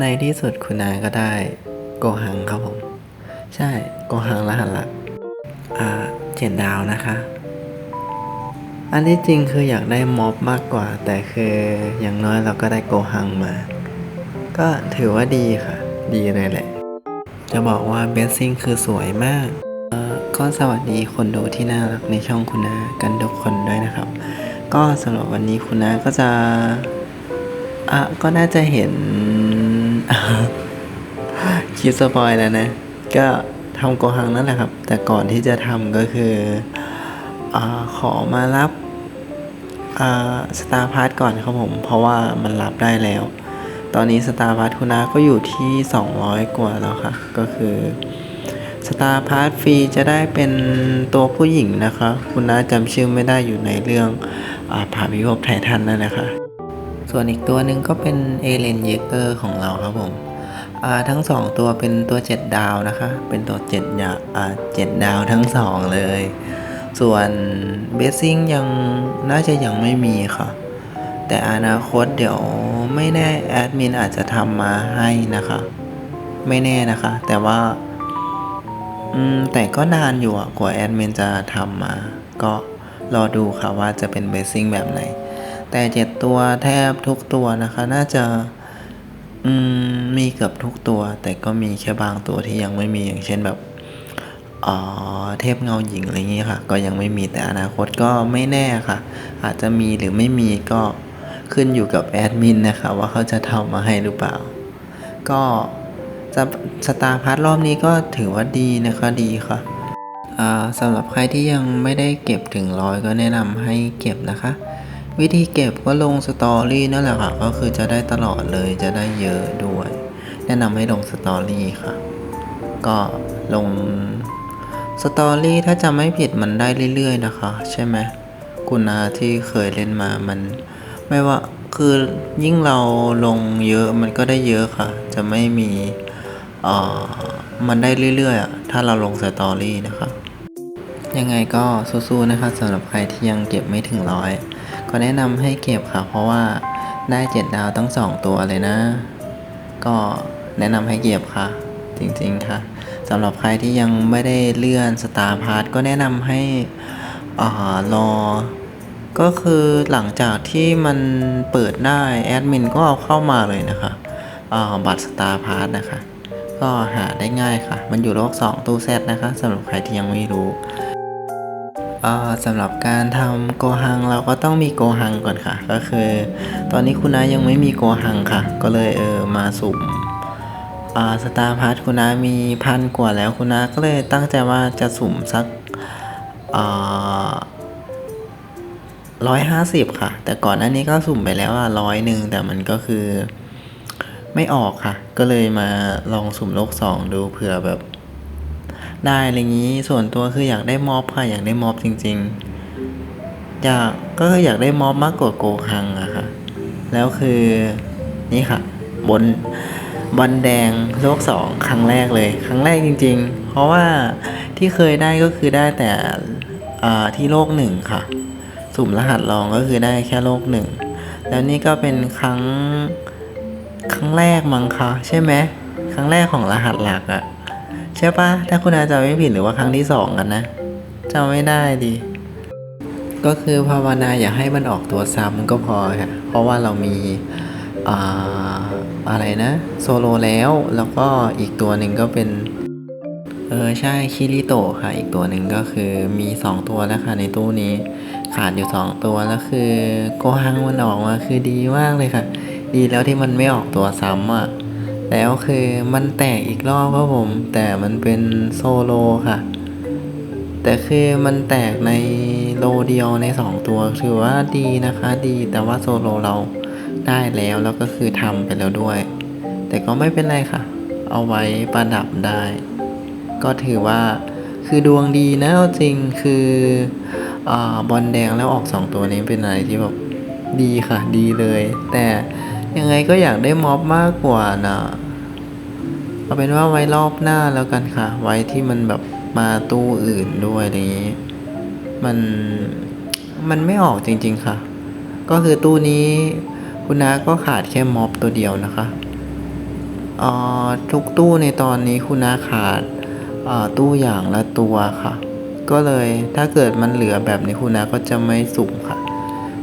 ในที่สุดคุณนายก็ได้โกหังครับผม ใช่โกหังรหัสหลัก อ่าเจ็ดดาวนะคะ อันที่จริงคืออยากได้ม็อบมากกว่า แต่คืออย่างน้อยเราก็ได้โกหังมา ก็ถือว่าดีค่ะ ดีเลยแหละ จะบอกว่าเบสซิ่งคือสวยมากก็สวัสดีคนดูที่น่ารักในช่องคุณนากันทุกคนด้วยนะครับ ก็สำหรับวันนี้คุณนาก็จะอะก็น่าจะเห็น คลิปสปอยแล้วนะ ก็ทำโกหังนั่นแหละครับ แต่ก่อนที่จะทำก็คืออขอมารับสตาร์พาร์ทก่อนครับผม เพราะว่ามันรับได้แล้ว ตอนนี้สตาร์พาร์ทคุณนาก็อยู่ที่ 200 กว่าแล้วค่ะ ก็คือสตาร์พาร์ทฟรีจะได้เป็นตัวผู้หญิงนะคะ คุณนาจำชื่อไม่ได้อยู่ในเรื่องอาผ่าพิภพไททันนั่นแหละค่ะ ส่วนอีกตัวหนึ่งก็เป็นเอเลนเยเกอร์ของเราครับผมทั้งสองตัวเป็นตัว 7 ดาวนะคะ เป็นตัว7ดาวอ่า7ดาวทั้งสองเลย ส่วนเบสซิ่งยังน่าจะยังไม่มีค่ะ แต่อนาคตเดี๋ยวไม่แน่แอดมินอาจจะทำมาให้นะคะ ไม่แน่นะคะ แต่ว่า อืม แต่ก็นานอยู่อะกว่าแอดมินจะทำมา ก็รอดูค่ะว่าจะเป็นเบสซิ่งแบบไหน แต่เจ็ดตัวแทบทุกตัวนะคะ น่าจะอืมมีเกือบทุกตัว แต่ก็มีแค่บางตัวที่ยังไม่มีอย่างเช่นแบบอ๋อเทพเงาหญิงอะไรอย่างงี้ยค่ะ ก็ยังไม่มีแต่อนาคตก็ไม่แน่ค่ะ อาจจะมีหรือไม่มีก็ขึ้นอยู่กับแอดมินนะคะ ว่าเขาจะทำมาให้หรือเปล่า ก็จะสตาร์พาร์ทรอบนี้ก็ถือว่าดีนะคะดีค่ะสำหรับใครที่ยังไม่ได้เก็บถึงร้อยก็แนะนำให้เก็บนะคะ วิธีเก็บก็ลงสตอรี่นั่นแหละค่ะ ก็คือจะได้ตลอดเลยจะได้เยอะด้วย แนะนำให้ลงสตอรี่ค่ะ ก็ลงสตอรี่ถ้าจำไม่ผิดมันได้เรื่อยๆนะคะ ใช่ไหมคุณนาที่เคยเล่นมามัน ไม่ว่าคือยิ่งเราลงเยอะมันก็ได้เยอะค่ะ จะไม่มีเอ่อมันได้เรื่อยๆอะถ้าเราลงสตอรี่นะครับยังไงก็สู้ๆนะคะสำหรับใครที่ยังเก็บไม่ถึงร้อย ก็แนะนำให้เก็บค่ะ เพราะว่าได้เจ็ดดาวตั้งสองตัวเลยนะ ก็แนะนำให้เก็บค่ะ จริงๆค่ะสำหรับใครที่ยังไม่ได้เลื่อนสตาร์พาร์ทก็แนะนำให้อ่ารอ ก็คือหลังจากที่มันเปิดได้แอดมินก็เอาเข้ามาเลยนะคะอ่าบัตรสตาร์พาร์ทนะคะ ก็หาได้ง่ายค่ะ มันอยู่โลก 2 ตู้แซดนะคะสำหรับใครที่ยังไม่รู้ สำหรับการทำโกหังเราก็ต้องมีโกหังก่อนค่ะ ก็คือ ตอนนี้คุณน้ายังไม่มีโกหังค่ะ ก็เลยเออมาสุ่มสตาร์พาร์ทคุณน้ามีพันกว่าแล้วคุณน้าก็เลยตั้งใจว่าจะสุ่มสักร้อยห้าสิบค่ะ แต่ก่อนหน้านี้ก็สุ่มไปแล้วอะร้อยหนึ่งแต่มันก็คือไม่ออกค่ะ ก็เลยมาลองสุ่มโลกสองดูเผื่อแบบ ได้อะไรงี้ ส่วนตัวคืออยากได้ม็อบค่ะอยากได้ม็อบจริง ๆ อยากก็คืออยากได้ม็อบมากกว่าโกคังอะค่ะ แล้วคือนี่ค่ะ บนบอลแดงโลกสองครั้งแรกเลย ครั้งแรกจริง ๆ เพราะว่าที่เคยได้ก็คือได้แต่ที่โลกหนึ่งค่ะ สุ่มรหัสลองก็คือได้แค่โลกหนึ่งแล้วนี่ก็เป็นครั้งครั้งแรกมั้งคะใช่ไหมครั้งแรกของรหัสหลักอะ ใช่ปะถ้าคุณอาจจะไม่ผิดหรือว่าครั้งที่สองกันนะจำไม่ได้ดิ ก็คือภาวนาอย่าให้มันออกตัวซ้ำก็พอค่ะ เพราะว่าเรามีอ่าอะไรนะ โซโลแล้วแล้วก็อีกตัวหนึ่งก็เป็น เออใช่คิริโตค่ะ อีกตัวหนึ่งก็คือมี 2 ตัวแล้วค่ะในตู้นี้ ขาดอยู่ 2 ตัวแล้วคือโกฮังมันออกมาคือดีมากเลยค่ะ ดีแล้วที่มันไม่ออกตัวซ้ำอะ แล้วคือมันแตกอีกรอบครับผม แต่มันเป็นโซโลค่ะ แต่คือมันแตกในโลเดียวใน 2 ตัว ถือว่าดีนะคะดีแต่ว่าโซโลเราได้แล้วแล้วก็คือทำไปแล้วด้วย แต่ก็ไม่เป็นไรค่ะ เอาไว้ประดับได้ ก็ถือว่าคือดวงดีนะจริงคืออบอลแดงแล้วออกสองตัวนี้เป็นอะไรที่แบบดีค่ะ ดีเลย แต่ ยังไงก็อยากได้ม็อบมากกว่านะเอาเป็นว่าไว้รอบหน้าแล้วกันค่ะ ไว้ที่มันแบบมาตู้อื่นด้วยอะไรนี้มันมันไม่ออกจริง ๆค่ะ ก็คือตู้นี้คุณน้าก็ขาดแค่ม็อบตัวเดียวนะคะออทุกตู้ในตอนนี้คุณน้าขาดอ่อตู้อย่างละตัวค่ะ ก็เลยถ้าเกิดมันเหลือแบบนี้คุณน้าก็จะไม่สุ่มค่ะ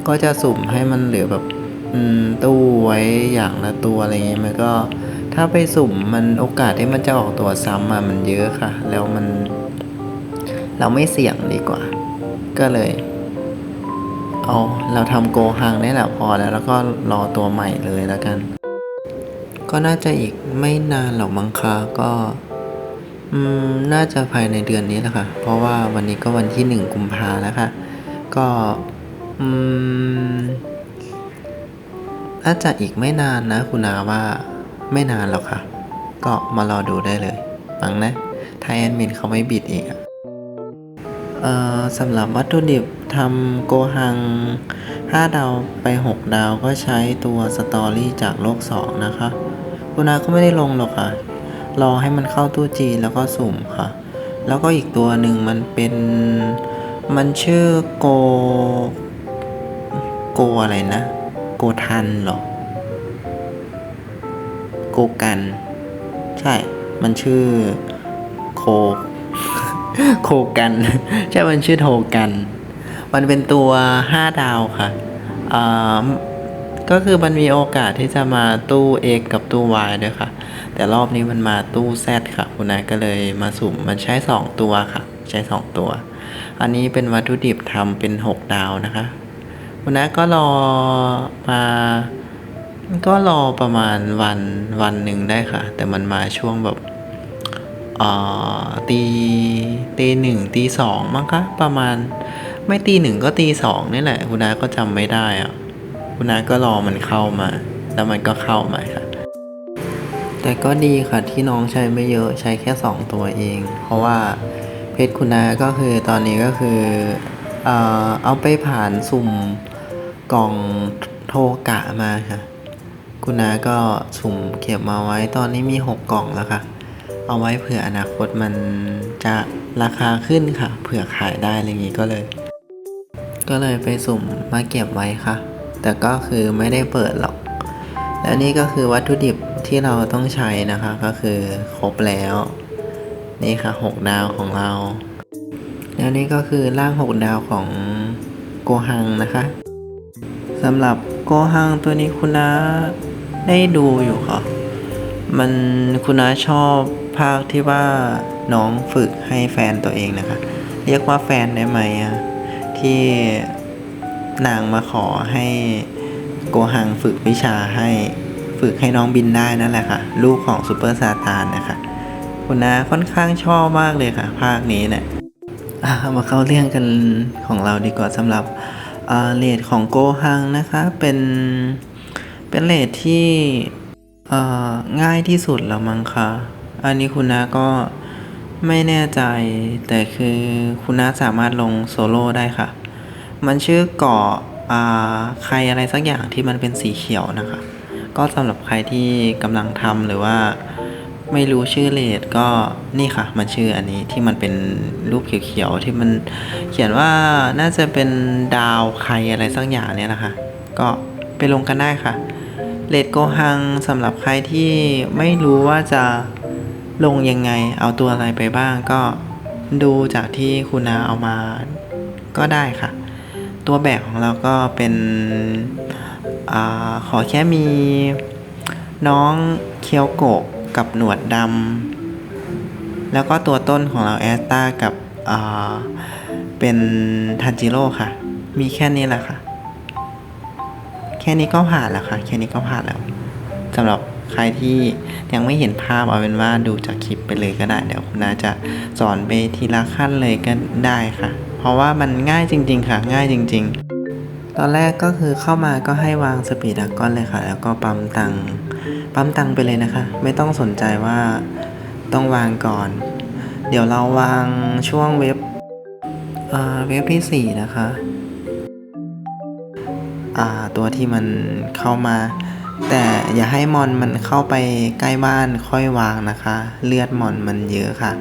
ก็จะสุ่มให้มันเหลือแบบ ตู้ไว้อย่างละตัวอะไรเงี้ยมันก็ถ้าไปสุ่มมันโอกาสที่มันจะออกตัวซ้ำอะมันเยอะค่ะ แล้วมัน เราไม่เสี่ยงดีกว่า ก็เลยเอาเราทำโกฮังนี่แหละพอแล้วแล้วก็รอตัวใหม่เลยแล้วกัน ก็น่าจะอีกไม่นานหรอกมั้งคะก็อืมน่าจะภายในเดือนนี้แหละค่ะ เพราะว่าวันนี้ก็วันที่หนึ่งกุมภาแล้วค่ะ ก็อืม น่าจะอีกไม่นานนะคุณนาว่าไม่นานหรอกค่ะ ก็มารอดูได้เลยฟังนะถ้าแอดมินเขาไม่บิดอีกอะเอ่อสำหรับวัตถุดิบทำโกฮัง 5 ดาวไป 6 ดาวก็ใช้ตัวสตอรี่จากโลก 2 นะคะ คุณนาก็ไม่ได้ลงหรอกค่ะ รอให้มันเข้าตู้จีแล้วก็สุ่มค่ะ แล้วก็อีกตัวหนึ่งมันเป็นมันชื่อโก โกอะไรนะ โกทันเหรอ โกกัน ใช่ มันชื่อโค โคกัน ใช่ มันชื่อโทกัน มันเป็นตัว 5 ดาวค่ะอ่าก็คือมันมีโอกาสที่จะมาตู้ X กับตู้ Y ด้วยค่ะ แต่รอบนี้มันมาตู้ Z ค่ะ คุณนายก็เลยมาสุ่มมันใช้ 2 ตัวค่ะ ใช้ 2 ตัว อันนี้เป็นวัตถุดิบทำเป็น 6 ดาวนะคะ คุณน้าก็รอมาก็รอประมาณวันวันหนึ่งได้ค่ะ แต่มันมาช่วงแบบตีตีหนึ่งตีสองมั้งคะประมาณไม่ตีหนึ่งก็ตีสองนี่แหละ คุณนาก็จำไม่ได้อะคุณนาก็รอมันเข้ามา แล้วมันก็เข้ามาค่ะ แต่ก็ดีค่ะที่น้องใช้ไม่เยอะใช้แค่สองตัวเอง เพราะว่าเพชรคุณนาก็คือตอนนี้ก็คือ เออเอาไปผ่านสุ่ม กล่องโทกะมาค่ะ คุณนาก็สุ่มเก็บมาไว้ตอนนี้มี 6 กล่องแล้วค่ะ เอาไว้เผื่ออนาคตมันจะราคาขึ้นค่ะ เผื่อขายได้อะไรอย่างงี้ก็เลย ก็เลยไปสุ่มมาเก็บไว้ค่ะ แต่ก็คือไม่ได้เปิดหรอก และนี่ก็คือวัตถุดิบที่เราต้องใช้นะคะ ก็คือครบแล้ว นี่ค่ะ 6 ดาวของเรา แล้วนี่ก็คือร่าง 6 ดาวของโกฮังนะคะ สำหรับโกฮังตัวนี้คุณน้าได้ดูอยู่ค่ะ มันคุณน้าชอบภาคที่ว่าน้องฝึกให้แฟนตัวเองนะคะ เรียกว่าแฟนได้ไหมอะที่นางมาขอให้โกฮังฝึกวิชาให้ฝึกให้น้องบินได้นั่นแหละค่ะ ลูกของซูเปอร์ซาตานนะคะ คุณนาค่อนข้างชอบมากเลยค่ะ ภาคนี้เนี่ยมาเข้าเรื่องกันของเราดีกว่าสำหรับ เลดของโกฮังนะคะเป็นเป็นเลดที่อ่อง่ายที่สุดแล้วมั้งคะอันนี้คุณนาก็ไม่แน่ใจ แต่คือคุณนาสามารถลงโซโล่ได้ค่ะ มันชื่อเกาะอาใครอะไรสักอย่างที่มันเป็นสีเขียวนะคะ ก็สำหรับใครที่กำลังทำหรือว่า ไม่รู้ชื่อเลดก็นี่ค่ะ มันชื่ออันนี้ที่มันเป็นรูปเขียวๆที่มันเขียนว่าน่าจะเป็นดาวใครอะไรสักอย่างเนี่ยนะคะก็ไปลงกันได้ค่ะเลดโกฮังสำหรับใครที่ไม่รู้ว่าจะลงยังไง เอาตัวอะไรไปบ้างก็ดูจากที่คุณนาเอามาก็ได้ค่ะ ตัวแบกของเราก็เป็นอขอแค่มีน้องเคียวโกะ กับหนวดดำแล้วก็ตัวต้นของเราแอสตากับเป็นทันจิโร่ค่ะ มีแค่นี้แหละค่ะ แค่นี้ก็ผ่านแล้วค่ะ แค่นี้ก็ผ่านแล้วสำหรับใครที่ยังไม่เห็นภาพเอาเป็นว่าดูจากคลิปไปเลยก็ได้ เดี๋ยวคุณนาจะสอนไปทีละขั้นเลยก็ได้ค่ะ เพราะว่ามันง่ายจริง ๆ ค่ะ ง่ายจริง ๆ ตอนแรกก็คือเข้ามาก็ให้วางสปีดดากอนเลยค่ะ แล้วก็ปั๊มตังค์ ปั๊มตังไปเลยนะคะ ไม่ต้องสนใจว่าต้องวางก่อน เดี๋ยวเราวางช่วงเว็บเว็บที่สี่นะคะตัวที่มันเข้ามา แต่อย่าให้มอนมันเข้าไปใกล้บ้านค่อยวางนะคะ เลือดมอนมันเยอะค่ะ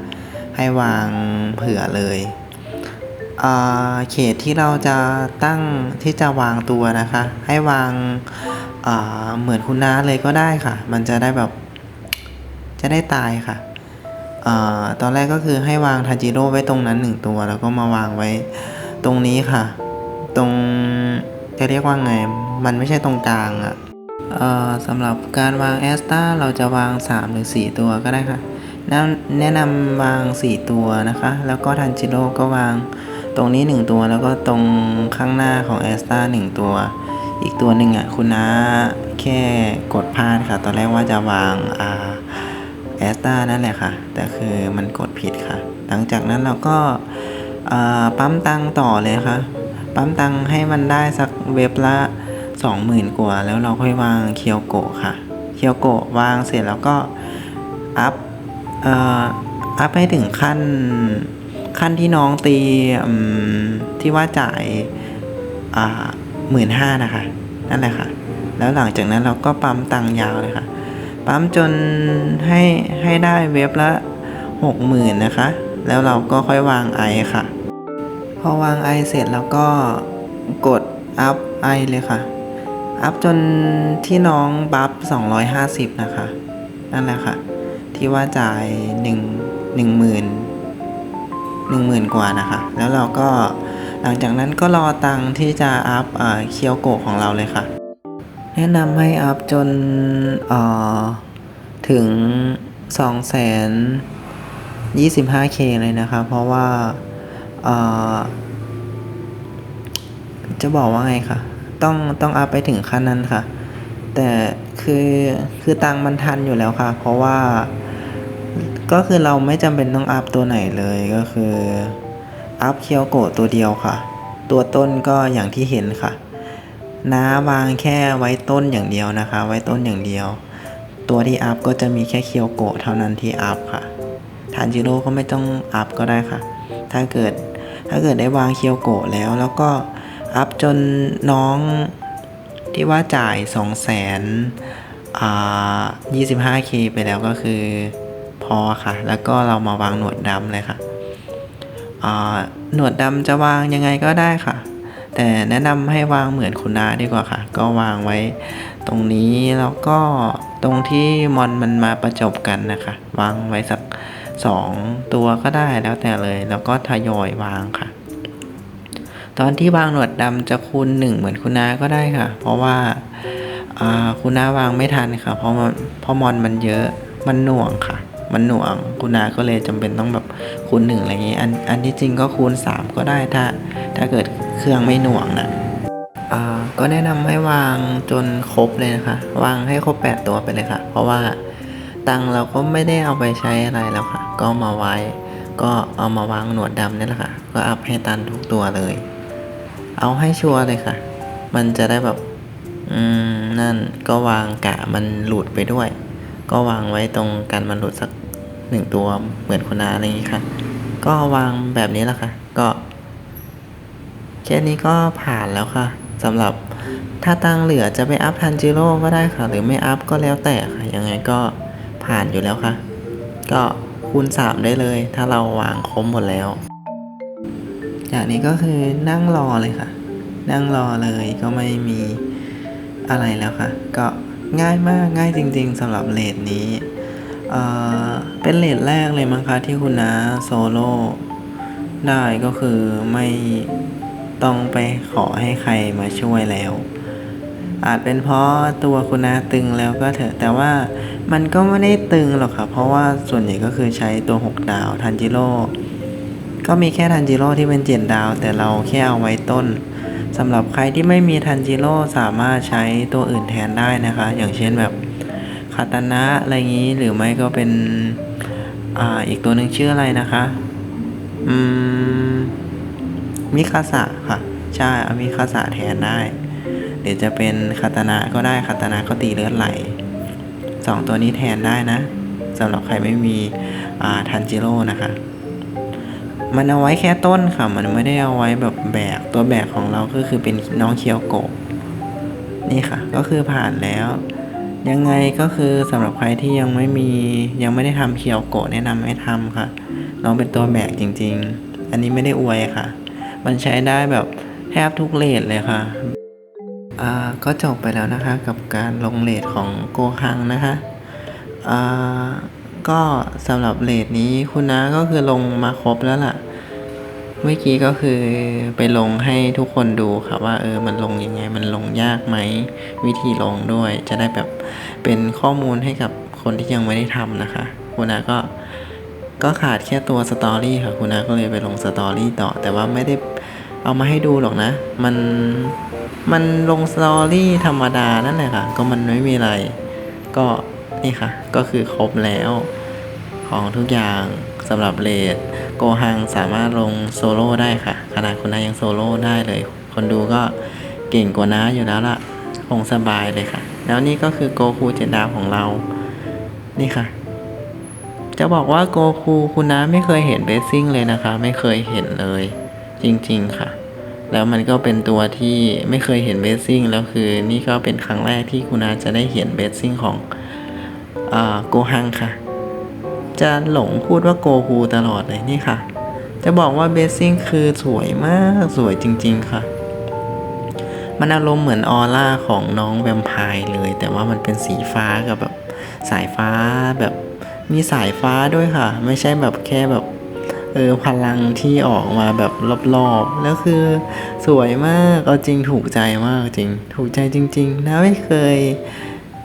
ให้วางเผื่อเลยเขตที่เราจะตั้งที่จะวางตัวนะคะ ให้วาง เหมือนคุณน้าเลยก็ได้ค่ะ มันจะได้แบบจะได้ตายค่ะอตอนแรกก็คือให้วางทันจิโร่ไว้ตรงนั้นหนึ่งตัว แล้วก็มาวางไว้ตรงนี้ค่ะ ตรงจะเรียกว่าไง มันไม่ใช่ตรงกลางอะเอ่อสำหรับการวางแอสตาเราจะวาง 3 หรือ 4 ตัวก็ได้ค่ะแนะแนะนำวาง 4 ตัวนะคะ แล้วก็ทันจิโร่ก็วางตรงนี้ 1 ตัว แล้วก็ตรงข้างหน้าของแอสตา1ตัว อีกตัวหนึ่งอะคุณน้าแค่กดพลาดค่ะ ตอนแรกว่าจะวางอ่าแอสตานั่นแหละค่ะ แต่คือมันกดผิดค่ะ หลังจากนั้นเราก็ปั๊มตังต่อเลยค่ะ ปั๊มตังให้มันได้สักเว็บละ 20,000 กว่า แล้วเราค่อยวางเคียวโกะค่ะ เคียวโกะวางเสร็จแล้วก็อัพอัพให้ถึงขั้นขั้นที่น้องตีที่ว่าจ่ายอ่า หมื่นห้านะคะ นั่นแหละค่ะ แล้วหลังจากนั้นเราก็ปั๊มตังค์ยาวเลยค่ะ ปั๊มจนให้ให้ได้เว็บละหกหมื่นนะคะ แล้วเราก็ค่อยวางไอค่ะ พอวางไอเสร็จแล้วก็กดอัพไอเลยค่ะ อัพจนที่น้องบัฟ250 นะคะ นั่นแหละค่ะ ที่ว่าจ่าย 1 1 0 0 0 0 1 0,000 กว่านะคะ แล้วเราก็ หลังจากนั้นก็รอตังที่จะอัพเคียวโกะของเราเลยค่ะ แนะนำให้อัพจนเอ่อถึง 225k เลยนะคะ เพราะว่าจะบอกว่าไงคะต้องต้องอัพไปถึงขั้นนั้นค่ะ แต่คือคือตังมันทันอยู่แล้วค่ะ เพราะว่าก็คือเราไม่จำเป็นต้องอัพตัวไหนเลยก็คือ อัพเคียวโกะตัวเดียวค่ะ ตัวต้นก็อย่างที่เห็นค่ะ น้าวางแค่ไว้ต้นอย่างเดียวนะคะ ไว้ต้นอย่างเดียว ตัวที่อัพก็จะมีแค่เคียวโกะเท่านั้นที่อัพค่ะทานจิโร่ก็ไม่ต้องอัพก็ได้ค่ะ ถ้าเกิดถ้าเกิดได้วางเคียวโกะแล้ว แล้วก็อัพจนน้องที่ว่าจ่าย 2 0 0 0 0 0อ่า 25k ไปแล้วก็คือพอค่ะ แล้วก็เรามาวางหนวดดำเลยค่ะ หนวดดำจะวางยังไงก็ได้ค่ะ แต่แนะนำให้วางเหมือนคุณนาดีกว่าค่ะ ก็วางไว้ ตรงนี้แล้วก็ตรงที่มอนมันมาประจบกันนะคะ วางไว้สักสองตัวก็ได้แล้วแต่เลย แล้วก็ทยอยวางค่ะ ตอนที่วางหนวดดำจะคูณหนึ่งเหมือนคุณนาก็ได้ค่ะ เพราะว่าคุณนาวางไม่ทันค่ะ เพราะมันเพราะมอนมันเยอะมันหน่วงค่ะ มันหน่วง คุณนาก็เลยจำเป็นต้องแบบคูณหนึ่งอะไรอย่างงี้ยอันอันที่จริงก็คูณสามก็ได้ถ้า ถ้าเกิดเครื่องไม่หน่วงนะอ่าก็แนะนำให้วางจนครบเลยนะคะ วางให้ครบ 8 ตัวไปเลยค่ะ เพราะว่าตังเราก็ไม่ได้เอาไปใช้อะไรแล้วค่ะ ก็มาไว้ ก็เอามาวางหนวดดำนี่แหละค่ะ ก็อัพให้ตันทุกตัวเลย เอาให้ชัวร์เลยค่ะ มันจะได้แบบ อืม นั่นก็วางกะมันหลุดไปด้วย ก็วางไว้ตรงกันมันหลุดสัก หนึ่งตัวเหมือนคุณนาอะไรอย่างนี้ค่ะ ก็วางแบบนี้แหละค่ะ ก็แค่นี้ก็ผ่านแล้วค่ะสำหรับถ้าตังเหลือจะไปอัพทันจิโร่ก็ได้ค่ะ หรือไม่อัพก็แล้วแต่ค่ะ ยังไงก็ผ่านอยู่แล้วค่ะ ก็คูณสามได้เลย ถ้าเราวางครบหมดแล้ว อย่างนี้ก็คือนั่งรอเลยค่ะ นั่งรอเลยก็ไม่มีอะไรแล้วค่ะ ก็ง่ายมากง่ายจริง ๆสำหรับเลทนี้ เอ่อเป็นเลทแรกเลยมั้งคะที่คุณน้าโซโล่ได้ก็คือไม่ต้องไปขอให้ใครมาช่วยแล้ว อาจเป็นเพราะตัวคุณนาตึงแล้วก็เถอะ แต่ว่ามันก็ไม่ได้ตึงหรอกค่ะ เพราะว่าส่วนใหญ่ก็คือใช้ตัว 6 ดาวทันจิโร่ก็มีแค่ทันจิโร่ที่เป็นเจ็ดดาว แต่เราแค่เอาไว้ต้นสำหรับใครที่ไม่มีทันจิโร่สามารถใช้ตัวอื่นแทนได้นะคะ อย่างเช่นแบบ คาตานะอะไรอย่างนี้หรือไม่ก็เป็น อ่าอีกตัวหนึ่งชื่ออะไรนะคะอืมมิคาสะค่ะ ใช่เอามิคาสะแทนได้หรือจะเป็นคาตานะก็ได้คาตานะก็ตีเลือดไหลสองตัวนี้แทนได้นะสำหรับใครไม่มีอ่าทันจิโร่นะคะมันเอาไว้แค่ต้นค่ะ มันไม่ได้เอาไว้แบบแบก ตัวแบกของเราก็คือเป็นน้องเคียวโกะนี่ค่ะ ก็คือผ่านแล้ว ยังไงก็คือสำหรับใครที่ยังไม่มียังไม่ได้ทำเคียวโกะแนะนำให้ทำค่ะน้องเป็นตัวแบกจริง ๆ อันนี้ไม่ได้อวยค่ะ มันใช้ได้แบบแทบทุกเลทเลยค่ะอ่าก็จบไปแล้วนะคะกับการลงเลทของโกคังนะคะอ่าก็สำหรับเลทนี้คุณน้าก็คือลงมาครบแล้วล่ะ เมื่อกี้ก็คือไปลงให้ทุกคนดูค่ะว่าเออมันลงยังไงมันลงยากไหมวิธีลงด้วยจะได้แบบ เป็นข้อมูลให้กับคนที่ยังไม่ได้ทำนะคะ คุณนาก็ก็ขาดแค่ตัวสตอรี่ค่ะ คุณนาก็เลยไปลงสตอรี่ต่อ แต่ว่าไม่ได้เอามาให้ดูหรอกนะ มันมันลงสตอรี่ธรรมดานั่นแหละค่ะ ก็มันไม่มีอะไร ก็นี่ค่ะ ก็คือครบแล้วของทุกอย่างสำหรับเลดโกฮังสามารถลงโซโล่ได้ค่ะ ขนาดคุณนายังโซโล่ได้เลย คนดูก็เก่งกว่าน้าอยู่แล้วล่ะ คงสบายเลยค่ะ แล้วนี่ก็คือโกคูเจ็ดดาวของเรา นี่ค่ะ จะบอกว่าโกคูคุณน้าไม่เคยเห็นเบสซิ่งเลยนะคะ ไม่เคยเห็นเลย จริง ๆ ค่ะ แล้วมันก็เป็นตัวที่ไม่เคยเห็นเบสซิ่งแล้วคือ นี่ก็เป็นครั้งแรกที่คุณน้าจะได้เห็นเบสซิ่งของโกฮังค่ะ จะหลงพูดว่าโกคูตลอดเลยนี่ค่ะ จะบอกว่าเบสซิ่งคือสวยมากสวยจริง ๆ ค่ะ มันอารมณ์เหมือนออร่าของน้องแวมไพร์เลย แต่ว่ามันเป็นสีฟ้ากับแบบสายฟ้าแบบมีสายฟ้าด้วยค่ะ ไม่ใช่แบบแค่แบบเออพลังที่ออกมาแบบรอบๆ แล้วคือสวยมากเอาจริงถูกใจมากจริง ถูกใจจริง ๆ นะไม่เคย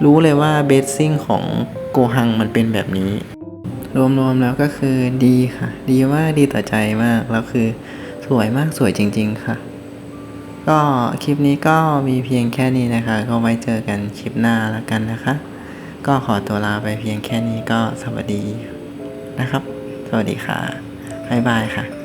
รู้เลยว่าเบสซิ่งของโกฮังมันเป็นแบบนี้ รวมๆแล้วก็คือดีค่ะ ดีมากดีต่อใจมาก แล้วคือสวยมากสวยจริง ๆ ค่ะ ก็คลิปนี้ก็มีเพียงแค่นี้นะคะ ก็ไว้เจอกันคลิปหน้าแล้วกันนะคะ ก็ขอตัวลาไปเพียงแค่นี้ก็สวัสดีนะครับ สวัสดีค่ะบ๊ายบายค่ะ